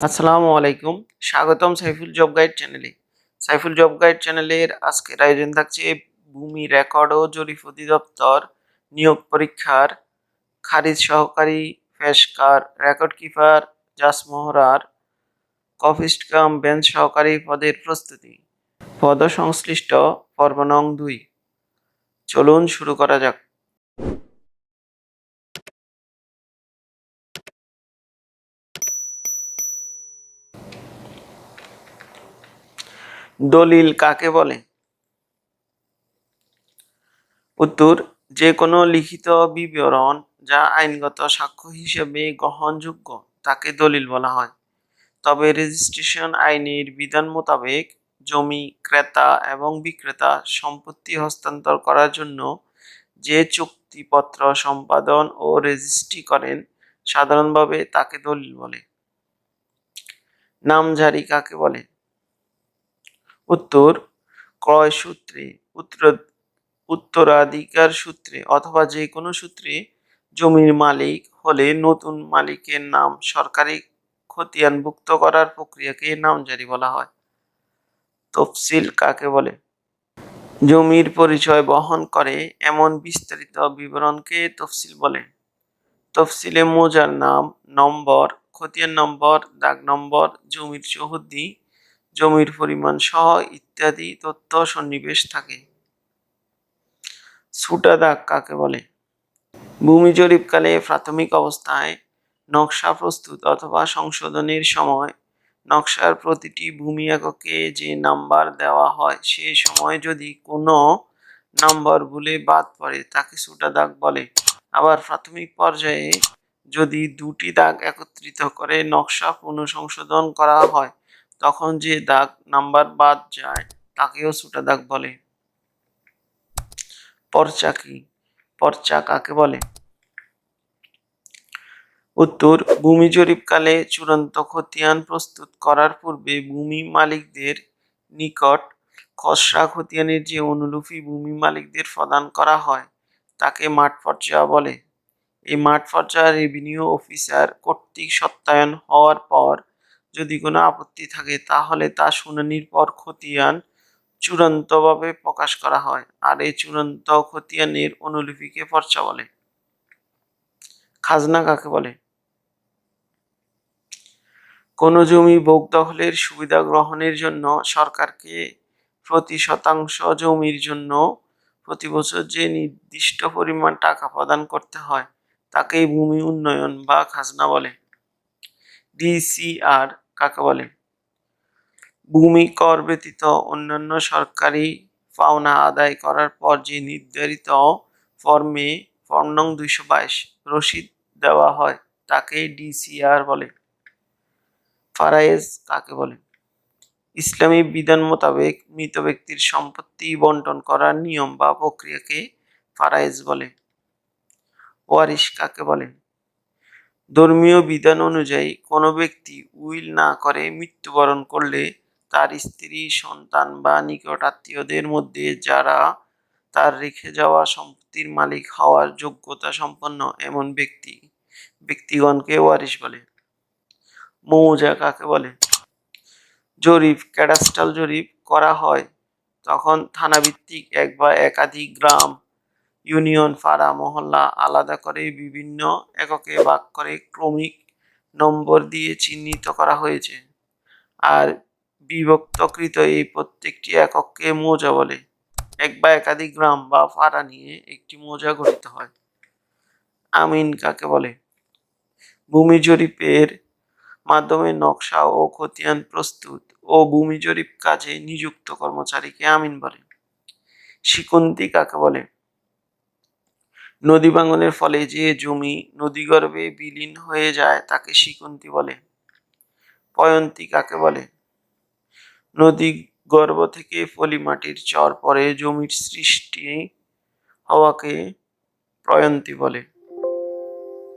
আসসালামু আলাইকুম। স্বাগতম সাইফুল জব গাইড চ্যানেলে। সাইফুল জব গাইড চ্যানেলের আজকের আয়োজন থাকছে ভূমি রেকর্ড ও জরিপ অধিদপ্তর নিয়োগ পরীক্ষার। খারিজ সহকারী ফেসকার রেকর্ড কিপার জাসমোহরার কফিস্ট কাম বেঞ্চ সহকারী পদের প্রস্তুতি। পদ সংশ্লিষ্ট পর্ব নং দুই। চলুন শুরু করা যাক। দলিল কাকে বলে? উত্তর যে কোনো লিখিত বিবরণ যা আইনগত সাক্ষ্য হিসেবে গ্রহণযোগ্য, তাকে দলিল বলা হয়। তবে রেজিস্ট্রেশন আইনের বিধান মোতাবেক জমি, ক্রেতা এবং বিক্রেতা সম্পত্তি হস্তান্তর করার জন্য যে চুক্তিপত্র সম্পাদন ও রেজিস্ট্রি করেন, সাধারণভাবে তাকে দলিল বলে। নামজারি কাকে বলে? উত্তর ক্রয় সূত্রে, উত্তর, উত্তরাধিকার সূত্রে অথবা যে কোনো সূত্রে জমির মালিক হলে নতুন মালিকের নাম সরকারি খতিয়ানভুক্ত করার প্রক্রিয়াকে নামজারি বলা হয়। তফসিল কাকে বলে? জমির পরিচয় বহন করে এমন বিস্তারিত বিবরণকে তফসিল বলে। তফসিলে মৌজার নাম, নম্বর, খতিয়ান নম্বর, দাগ নম্বর, জমির চৌহদ্দি জমির পরিমাণ সহ ইত্যাদি তথ্য সন্নিবেশ থাকে। ছুটা দাগ কাকে বলে? ভূমি জরিপকালে প্রাথমিক অবস্থায় নকশা প্রস্তুত অথবা সংশোধনের সময় নকশার প্রতিটি ভূমি এককে যে নাম্বার দেওয়া হয় সে সময় যদি কোনো নাম্বার ভুলে বাদ পড়ে তাকে ছুটা দাগ বলে। আবার প্রাথমিক পর্যায়ে যদি দুটি দাগ একত্রিত করে নকশা পুনঃসংশোধন করা হয় তখন যে দাগ নাম্বার বাদ যায়, তাকেও ছুটা দাগ বলে। পর্চা কি? পর্চা কাকে বলে? উত্তর, ভূমি জরিপকালে চূড়ান্ত খতিয়ান প্রস্তুত করার পূর্বে ভূমি মালিকদের নিকট খসড়া খতিয়ানের যে অনুলিপি ভূমি মালিকদের প্রদান করা হয়, তাকে মাঠ পর্যায় বলে। এই মাঠ পর্যায়ে রেভিনিউ অফিসার কর্তৃক সত্যায়ন হওয়ার পর যদি কোনো আপত্তি থাকে, তাহলে তা শুনানির পর খতিয়ান চূড়ান্তভাবে প্রকাশ করা হয়। আর এই চূড়ান্ত খতিয়ানের অনুলিপিকে পর্চা বলে। খাজনা কাকে বলে? কোনো জমি ভোগ দখলের সুবিধা গ্রহণের জন্য সরকারকে প্রতি শতাংশ জমির জন্য প্রতি বছর যে নির্দিষ্ট পরিমাণ টাকা প্রদান করতে হয়, তাকেই ভূমি উন্নয়ন বা খাজনা বলে। ডিসিআর কাকে বলে? ভূমি কর ব্যতীত অন্যান্য সরকারি পাওনা আদায় করার পর যে নির্ধারিত ফর্মে ফর্ম নং দুইশো বাইশ রসিদ দেওয়া হয় তাকে ডিসিআর বলে। ফারায়েজ কাকে বলে? ইসলামী বিধান মোতাবেক মৃত ব্যক্তির সম্পত্তি বন্টন করার নিয়ম বা প্রক্রিয়াকে ফারায়েজ বলে। ওয়ারিশ কাকে বলে? ধর্মীয় বিধান অনুযায়ী কোনো ব্যক্তি উইল না করে মৃত্যুবরণ করলে তার স্ত্রী, সন্তান বা নিকট আত্মীয়দের মধ্যে যারা তার রেখে যাওয়া সম্পত্তির মালিক হওয়ার যোগ্যতা সম্পন্ন এমন ব্যক্তি, ব্যক্তিগণকে ওয়ারিশ বলে। মৌজা কাকে বলে? জরিপ ক্যাডাস্ট্রাল জরিপ করা হয় তখন থানাভিত্তিক এক বা একাধিক গ্রাম ইউনিয়ন পাড়া মহল্লা আলাদা করে বিভিন্ন এককে ভাগ করে ক্রমিক নম্বর দিয়ে চিহ্নিত করা হয়েছে। আর বিভক্তকৃত এই প্রত্যেকটি একককে মৌজা বলে। এক বা একাধিক গ্রাম বা পাড়া নিয়ে একটি মৌজা গঠিত হয়। আমিন কাকে বলে? ভূমি জরিপের মাধ্যমে নকশা ও খতিয়ান প্রস্তুত ও ভূমি জরিপ কাজে নিযুক্ত কর্মচারীকে আমিন বলে। শিকন্তি কাকে বলে? নদী ভাঙনের ফলে যে জমি নদীগর্ভে বিলীন হয়ে যায় তাকে শিকন্তি বলে। পয়ন্তী কাকে বলে? নদী গর্ভ থেকে পলি মাটির চর পরে জমির সৃষ্টি হওয়াকে প্রয়ন্তী বলে।